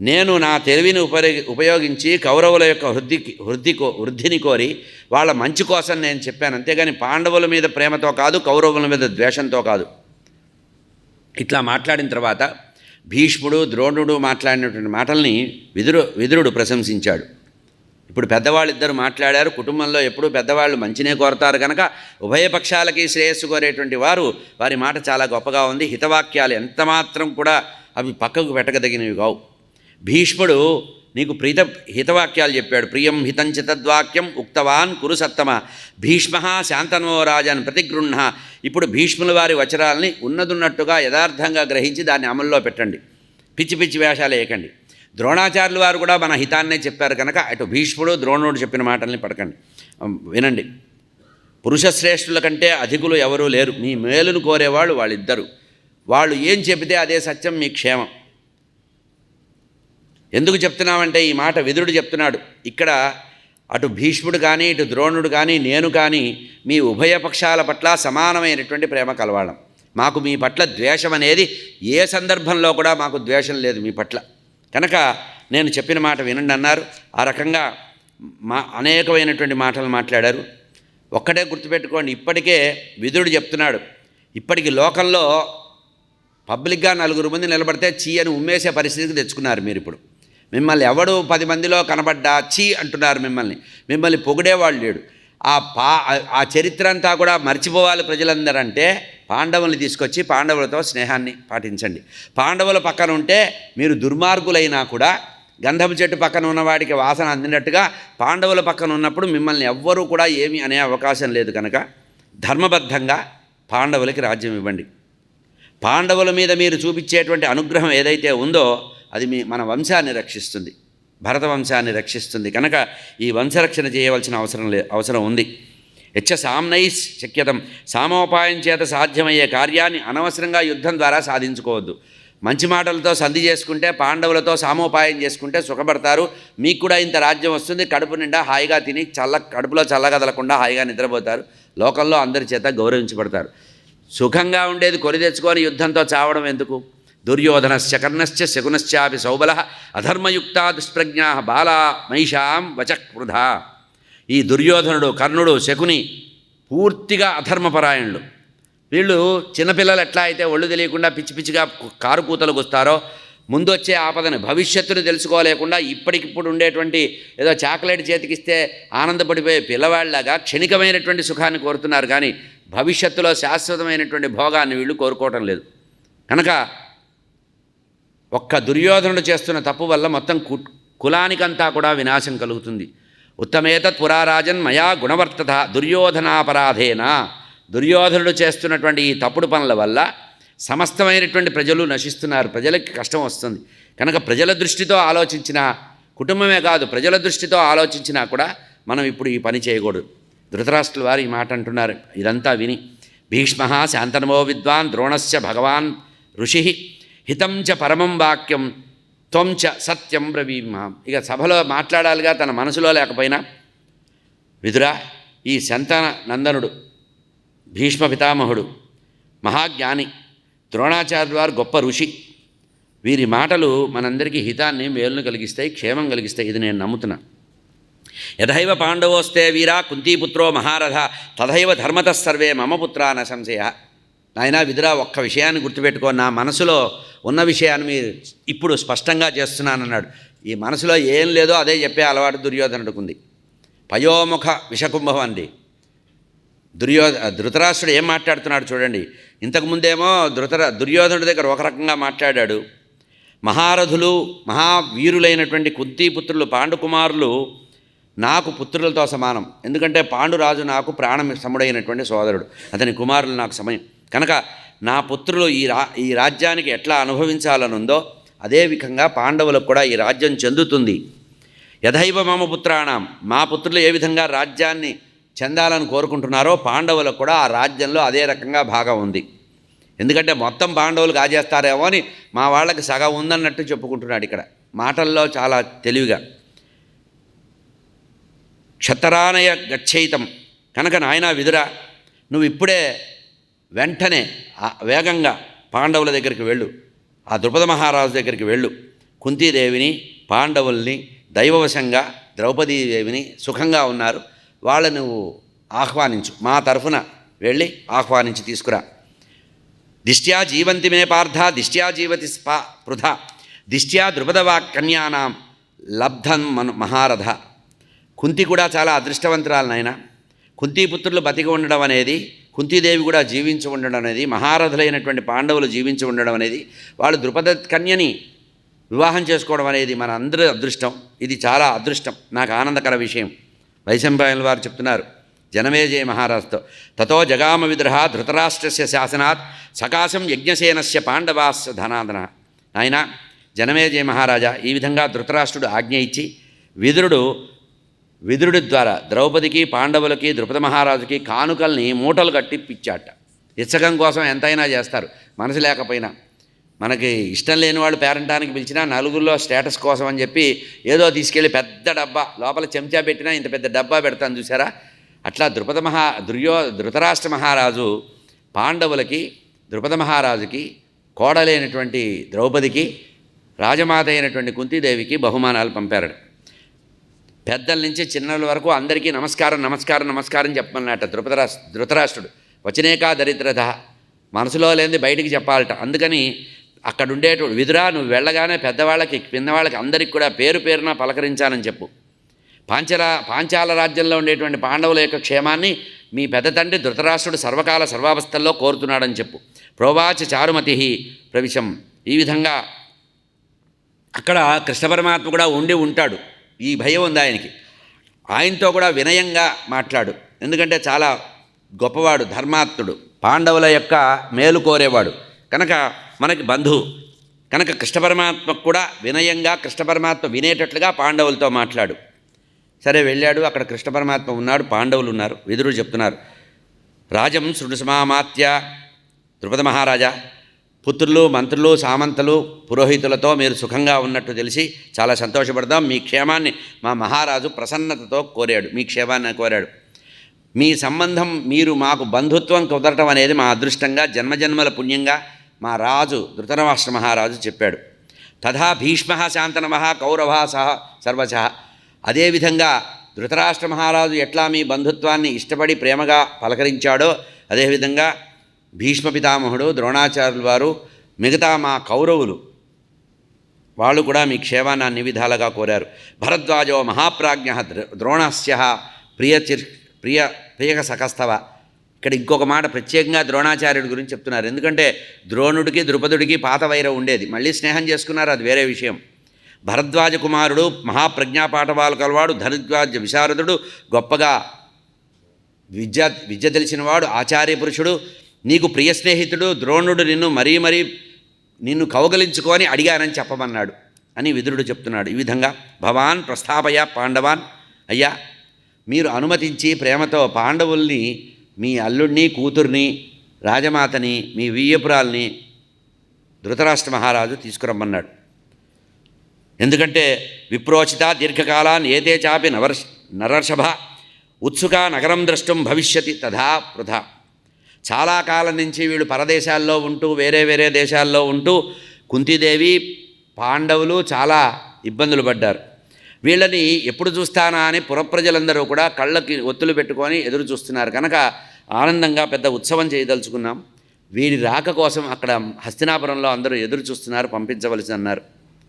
నేను నా తెలివిని ఉపయోగి ఉపయోగించి కౌరవుల యొక్క వృద్ధికి వృద్ధి కో వృద్ధిని కోరి వాళ్ళ మంచి కోసం నేను చెప్పాను. అంతేగాని పాండవుల మీద ప్రేమతో కాదు కౌరవుల మీద ద్వేషంతో కాదు. ఇట్లా మాట్లాడిన తర్వాత భీష్ముడు ద్రోణుడు మాట్లాడినటువంటి మాటల్ని విదురు విదురుడు ప్రశంసించాడు. ఇప్పుడు పెద్దవాళ్ళిద్దరు మాట్లాడారు. కుటుంబంలో ఎప్పుడూ పెద్దవాళ్ళు మంచినే కోరతారు కనుక ఉభయ పక్షాలకి శ్రేయస్సు కోరేటువంటి వారు వారి మాట చాలా గొప్పగా ఉంది. హితవాక్యాలు ఎంతమాత్రం కూడా అవి పక్కకు పెట్టగదగినవి కావు. భీష్ముడు నీకు ప్రీత హితవాక్యాలు చెప్పాడు. ప్రియం హితంచితద్వాక్యం ఉక్తవాన్ కురు సత్తమ. భీష్మ శాంతనో రాజాన్ ప్రతిగృహ ఇప్పుడు భీష్ముల వారి వచనాలని ఉన్నదున్నట్టుగా యథార్థంగా గ్రహించి దాన్ని అమల్లో పెట్టండి. పిచ్చి పిచ్చి వేషాలు వేయకండి. ద్రోణాచార్యుల వారు కూడా మన హితాన్నే చెప్పారు కనుక అటు భీష్ముడు ద్రోణుడు చెప్పిన మాటల్ని పడకండి. వినండి. పురుష శ్రేష్ఠుల కంటే అధికులు ఎవరూ లేరు. మీ మేలును కోరేవాళ్ళు వాళ్ళిద్దరు. వాళ్ళు ఏం చెబితే అదే సత్యం మీ క్షేమం. ఎందుకు చెప్తున్నామంటే ఈ మాట విదురుడు చెప్తున్నాడు. ఇక్కడ అటు భీష్ముడు కానీ ఇటు ద్రోణుడు కానీ నేను కానీ మీ ఉభయ పక్షాల పట్ల సమానమైనటువంటి ప్రేమ కలవాళ్ళం. మాకు మీ పట్ల ద్వేషం అనేది ఏ సందర్భంలో కూడా మాకు ద్వేషం లేదు మీ పట్ల. కనుక నేను చెప్పిన మాట వినండి అన్నారు. ఆ రకంగా మా అనేకమైనటువంటి మాటలు మాట్లాడారు. ఒక్కటే గుర్తుపెట్టుకోండి ఇప్పటికే విదురుడు చెప్తున్నాడు. ఇప్పటికి లోకంలో పబ్లిక్గా నలుగురు మంది నిలబడితే చీ అని ఉమ్మేసే పరిస్థితికి తెచ్చుకున్నారు మీరు ఇప్పుడు మిమ్మల్ని ఎవడు పది మందిలో కనబడ్డా చీ అంటున్నారు మిమ్మల్ని. మిమ్మల్ని పొగిడేవాళ్ళు లేడు. ఆ పా ఆ చరిత్ర అంతా కూడా మర్చిపోవాలి ప్రజలందరంటే పాండవుల్ని తీసుకొచ్చి పాండవులతో స్నేహాన్ని పాటించండి. పాండవుల పక్కన ఉంటే మీరు దుర్మార్గులైనా కూడా గంధం చెట్టు పక్కన ఉన్నవాడికి వాసన అందినట్టుగా పాండవుల పక్కన ఉన్నప్పుడు మిమ్మల్ని ఎవ్వరూ కూడా ఏమీ అనే అవకాశం లేదు కనుక ధర్మబద్ధంగా పాండవులకి రాజ్యం ఇవ్వండి. పాండవుల మీద మీరు చూపించేటువంటి అనుగ్రహం ఏదైతే ఉందో అది మీ మన వంశాన్ని రక్షిస్తుంది. భరత వంశాన్ని రక్షిస్తుంది. కనుక ఈ వంశరక్షణ చేయవలసిన అవసరం లే అవసరం ఉంది. హెచ్చ సామ్నైస్ శక్యతం. సామోపాయం చేత సాధ్యమయ్యే కార్యాన్ని అనవసరంగా యుద్ధం ద్వారా సాధించుకోవద్దు. మంచి మాటలతో సంధి చేసుకుంటే పాండవులతో సామోపాయం చేసుకుంటే సుఖపడతారు. మీకు కూడా ఇంత రాజ్యం వస్తుంది. కడుపు నిండా హాయిగా తిని చల్ల కడుపులో చల్లగదలకుండా హాయిగా నిద్రపోతారు. లోకంలో అందరి చేత గౌరవించబడతారు. సుఖంగా ఉండేది కొని తెచ్చుకొని యుద్ధంతో చావడం ఎందుకు? దుర్యోధనశ్చ కర్ణశ్చ శకునశ్చాపి సౌబల అధర్మయుక్తా దుష్ప్రజ్ఞా బాలా మైషాం వచక్వృధా ఈ దుర్యోధనుడు కర్ణుడు శకుని పూర్తిగా అధర్మపరాయణుడు వీళ్ళు చిన్నపిల్లలు ఎట్లా అయితే ఒళ్ళు తెలియకుండా పిచ్చి పిచ్చిగా కారు కూతలకు వస్తారో ముందు వచ్చే ఆపదని భవిష్యత్తును తెలుసుకోలేకుండా ఇప్పటికిప్పుడు ఉండేటువంటి ఏదో చాక్లెట్ చేతికిస్తే ఆనందపడిపోయే పిల్లవాళ్ళలాగా క్షణికమైనటువంటి సుఖాన్ని కోరుతున్నారు కానీ భవిష్యత్తులో శాశ్వతమైనటువంటి భోగాన్ని వీళ్ళు కోరుకోవటం లేదు. కనుక ఒక్క దుర్యోధనుడు చేస్తున్న తప్పు వల్ల మొత్తం కు కులానికంతా కూడా వినాశం కలుగుతుంది. ఉత్తమేతత్ పురారాజన్ మయా గుణవర్తత దుర్యోధనాపరాధేన. దుర్యోధనుడు చేస్తున్నటువంటి ఈ తప్పుడు పనుల వల్ల సమస్తమైనటువంటి ప్రజలు నశిస్తున్నారు. ప్రజలకి కష్టం వస్తుంది. కనుక ప్రజల దృష్టితో ఆలోచించిన కుటుంబమే కాదు ప్రజల దృష్టితో ఆలోచించినా కూడా మనం ఇప్పుడు ఈ పని చేయకూడదు. ధృతరాష్ట్రుల వారు ఈ మాట అంటున్నారు. ఇదంతా విని భీష్మ శాంతనమో విద్వాన్ ద్రోణస్య భగవాన్ ఋషి హితం చ పరమం వాక్యం త్వంచ సత్యం బ్రవీమాం ఇక సభలో మాట్లాడాలిగా తన మనసులో లేకపోయినా విదురా ఈ సంతాన నందనుడు భీష్మ పితామహుడు మహాజ్ఞాని ద్రోణాచార్య వారు గొప్ప ఋషి వీరి మాటలు మనందరికీ హితాన్ని మేలును కలిగిస్తాయి క్షేమం కలిగిస్తాయి ఇది నేను నమ్ముతున్నా. యథైవ పాండవోస్తే వీరా కుంతీపుత్రో మహారథ తథైవ ధర్మత సర్వే మమ పుత్ర న సంశయ నాయనా విదురా ఒక్క విషయాన్ని గుర్తుపెట్టుకో నా మనసులో ఉన్న విషయాన్ని మీరు ఇప్పుడు స్పష్టంగా చేస్తున్నానన్నాడు. ఈ మనసులో ఏం లేదో అదే చెప్పే అలవాటు దుర్యోధనుడుకుంది పయోముఖ విషకుంభం అండి దుర్యో ధృతరాష్ట్రుడు ఏం మాట్లాడుతున్నాడు చూడండి. ఇంతకుముందేమో ధృతర దుర్యోధనుడి దగ్గర ఒక రకంగా మాట్లాడాడు. మహారథులు మహావీరులైనటువంటి కుంతీపుత్రులు పాండుకుమారులు నాకు పుత్రులతో సమానం. ఎందుకంటే పాండురాజు నాకు ప్రాణం సముడైనటువంటి సోదరుడు. అతని కుమారులు నాకు సమయం. కనుక నా పుత్రులు ఈ రా ఈ రాజ్యానికి ఎట్లా అనుభవించాలనుందో అదే విధంగా పాండవులకు కూడా ఈ రాజ్యం చెందుతుంది. యథైవ మమ పుత్రాణం మా పుత్రులు ఏ విధంగా రాజ్యాన్ని చెందాలని కోరుకుంటున్నారో పాండవులకు కూడా ఆ రాజ్యంలో అదే రకంగా భాగం ఉంది. ఎందుకంటే మొత్తం పాండవులు కాజేస్తారేమో అని మా వాళ్ళకి సగం ఉందన్నట్టు చెప్పుకుంటున్నాడు ఇక్కడ. మాటల్లో చాలా తెలివిగా. క్షతరానయ గచ్చయితం. కనుక నాయన విదురా నువ్వు ఇప్పుడే వెంటనే వేగంగా పాండవుల దగ్గరికి వెళ్ళు. ఆ ద్రుపద మహారాజు దగ్గరికి వెళ్ళు. కుంతీదేవిని పాండవుల్ని దైవవశంగా ద్రౌపదీదేవిని సుఖంగా ఉన్నారు. వాళ్ళ నువ్వు ఆహ్వానించు. మా తరఫున వెళ్ళి ఆహ్వానించి తీసుకురా. దిష్ట్యా జీవంతి మే పార్థ దిష్ట్యా జీవతి స్పా పృథ దిష్ట్యా ద్రుపదవా కన్యానాం లబ్ధం మను మహారథ. కుంతి కూడా చాలా అదృష్టవంతురాలు నాయన. కుంతిపుత్రులు బతికి ఉండడం అనేది కుంతీదేవి కూడా జీవించి ఉండడం అనేది మహారథులైనటువంటి పాండవులు జీవించి ఉండడం అనేది వాళ్ళు ద్రుపద కన్యని వివాహం చేసుకోవడం అనేది మన అందరి అదృష్టం. ఇది చాలా అదృష్టం. నాకు ఆనందకర విషయం. వైశంపాయన వారు చెప్తున్నారు జనమేజయ మహారాజుతో. తతో జగామ విద్రహ ధృతరాష్ట్రస్య శాసనాత్ సకాశం యజ్ఞసేనస్య పాండవాస్ ధనాదన. ఆయన జనమేజయ మహారాజా ఈ విధంగా ధృతరాష్ట్రుడు ఆజ్ఞ ఇచ్చి విదురుడు విదురుడి ద్వారా ద్రౌపదికి పాండవులకి ద్రుపద మహారాజుకి కానుకల్ని మూటలు కట్టి పిచ్చాట. ఇచ్చకం కోసం ఎంతైనా చేస్తారు. మనసు లేకపోయినా. మనకి ఇష్టం లేని వాళ్ళు పేరంటానికి పిలిచినా నలుగురిలో స్టేటస్ కోసం అని చెప్పి ఏదో తీసుకెళ్ళి పెద్ద డబ్బా లోపల చెంచా పెట్టినా ఇంత పెద్ద డబ్బా పెడతాను చూసారా? అట్లా ద్రుపద మహా దుర్యో ధృతరాష్ట్ర మహారాజు పాండవులకి ద్రుపద మహారాజుకి కోడలైనటువంటి ద్రౌపదికి రాజమాత అయినటువంటి కుంతీదేవికి బహుమానాలు పంపారు పెద్దల నుంచి చిన్నల వరకు అందరికీ నమస్కారం నమస్కారం నమస్కారం చెప్పమన్నట ధృపదరాష్ ధృతరాష్ట్రుడు వచనేకా దరిద్రత. మనసులో లేనిది బయటికి చెప్పాలట. అందుకని అక్కడ ఉండేటువంటి విధురా నువ్వు వెళ్ళగానే పెద్దవాళ్ళకి పిన్నవాళ్ళకి అందరికి కూడా పేరు పేరున పలకరించాలని చెప్పు. పాంచరా పాంచాల రాజ్యంలో ఉండేటువంటి పాండవుల యొక్క క్షేమాన్ని మీ పెద్ద తండ్రి ధృతరాష్ట్రుడు సర్వకాల సర్వావస్థల్లో కోరుతున్నాడని చెప్పు. ప్రోవాచ చారుమతి ప్రవిశం. ఈ విధంగా అక్కడ కృష్ణ పరమాత్మ కూడా ఉండి ఉంటాడు. ఈ భయం ఉంది ఆయనకి. ఆయనతో కూడా వినయంగా మాట్లాడు. ఎందుకంటే చాలా గొప్పవాడు ధర్మాత్ముడు పాండవుల యొక్క మేలు కోరేవాడు. కనుక మనకి బంధువు కనుక కృష్ణ పరమాత్మ కూడా వినయంగా కృష్ణ పరమాత్మ వినేటట్లుగా పాండవులతో మాట్లాడు. సరే వెళ్ళాడు అక్కడ కృష్ణ పరమాత్మ ఉన్నాడు పాండవులు ఉన్నారు విదురు చెప్తున్నారు. రాజం శృణుసమామాత్య ద్రుపద మహారాజా పుత్రులు మంత్రులు సామంతులు పురోహితులతో మీరు సుఖంగా ఉన్నట్టు తెలిసి చాలా సంతోషపడదాం. మీ క్షేమాన్ని మా మహారాజు ప్రసన్నతతో కోరాడు. మీ క్షేమాన్ని కోరాడు. మీ సంబంధం మీరు మాకు బంధుత్వం కుదరటం అనేది మా అదృష్టంగా జన్మజన్మల పుణ్యంగా మా రాజు ధృతరాష్ట్ర మహారాజు చెప్పాడు. తథా భీష్మ శాంతనమ కౌరవ సహ సర్వశ. అదేవిధంగా ధృతరాష్ట్ర మహారాజు ఎట్లా మీ బంధుత్వాన్ని ఇష్టపడి ప్రేమగా పలకరించాడో అదేవిధంగా భీష్మ పితామహుడు ద్రోణాచార్యులు వారు మిగతా మా కౌరవులు వాళ్ళు కూడా మీ క్షేమాన్ని అన్ని విధాలుగా కోరారు. భరద్వాజో మహాప్రాజ్ఞ ద్రోణస్య ప్రియ చిర్ ప్రియ ప్రియక సకస్తవ. ఇక్కడ ఇంకొక మాట ప్రత్యేకంగా ద్రోణాచార్యుడి గురించి చెప్తున్నారు. ఎందుకంటే ద్రోణుడికి ద్రుపదుడికి పాత వైరం ఉండేది. మళ్ళీ స్నేహం చేసుకున్నారు అది వేరే విషయం. భరద్వాజ కుమారుడు మహాప్రజ్ఞాపాఠవాలు కలవాడు ధనుద్వాజ విశారదుడు గొప్పగా విద్య విద్య తెలిసినవాడు ఆచార్య పురుషుడు నీకు ప్రియ స్నేహితుడు ద్రోణుడు నిన్ను మరీ మరీ నిన్ను కౌగలించుకొని అడిగానని చెప్పమన్నాడు అని విదురుడు చెప్తున్నాడు. ఈ విధంగా భవాన్ ప్రస్థాపయ పాండవాన్ అయ్యా మీరు అనుమతించి ప్రేమతో పాండవుల్ని మీ అల్లుడిని కూతుర్ని రాజమాతని మీ వియ్యపురాల్ని ధృతరాష్ట్ర మహారాజు తీసుకురమ్మన్నాడు. ఎందుకంటే విప్రోచిత దీర్ఘకాలాన్ ఏతే చాపి నవర్ నరర్షభ ఉత్సుక నగరం ద్రష్టం భవిష్యతి తథా వృధా. చాలా కాలం నుంచి వీళ్ళు పరదేశాల్లో ఉంటూ వేరే వేరే దేశాల్లో ఉంటూ కుంతీదేవి పాండవులు చాలా ఇబ్బందులు పడ్డారు. వీళ్ళని ఎప్పుడు చూస్తానా అని పురప్రజలందరూ కూడా కళ్ళకి ఒత్తులు పెట్టుకొని ఎదురు చూస్తున్నారు. కనుక ఆనందంగా పెద్ద ఉత్సవం చేయదలుచుకున్నాం. వీరి రాక కోసం అక్కడ హస్తినాపురంలో అందరూ ఎదురు చూస్తున్నారు పంపించవలసి అన్నారు.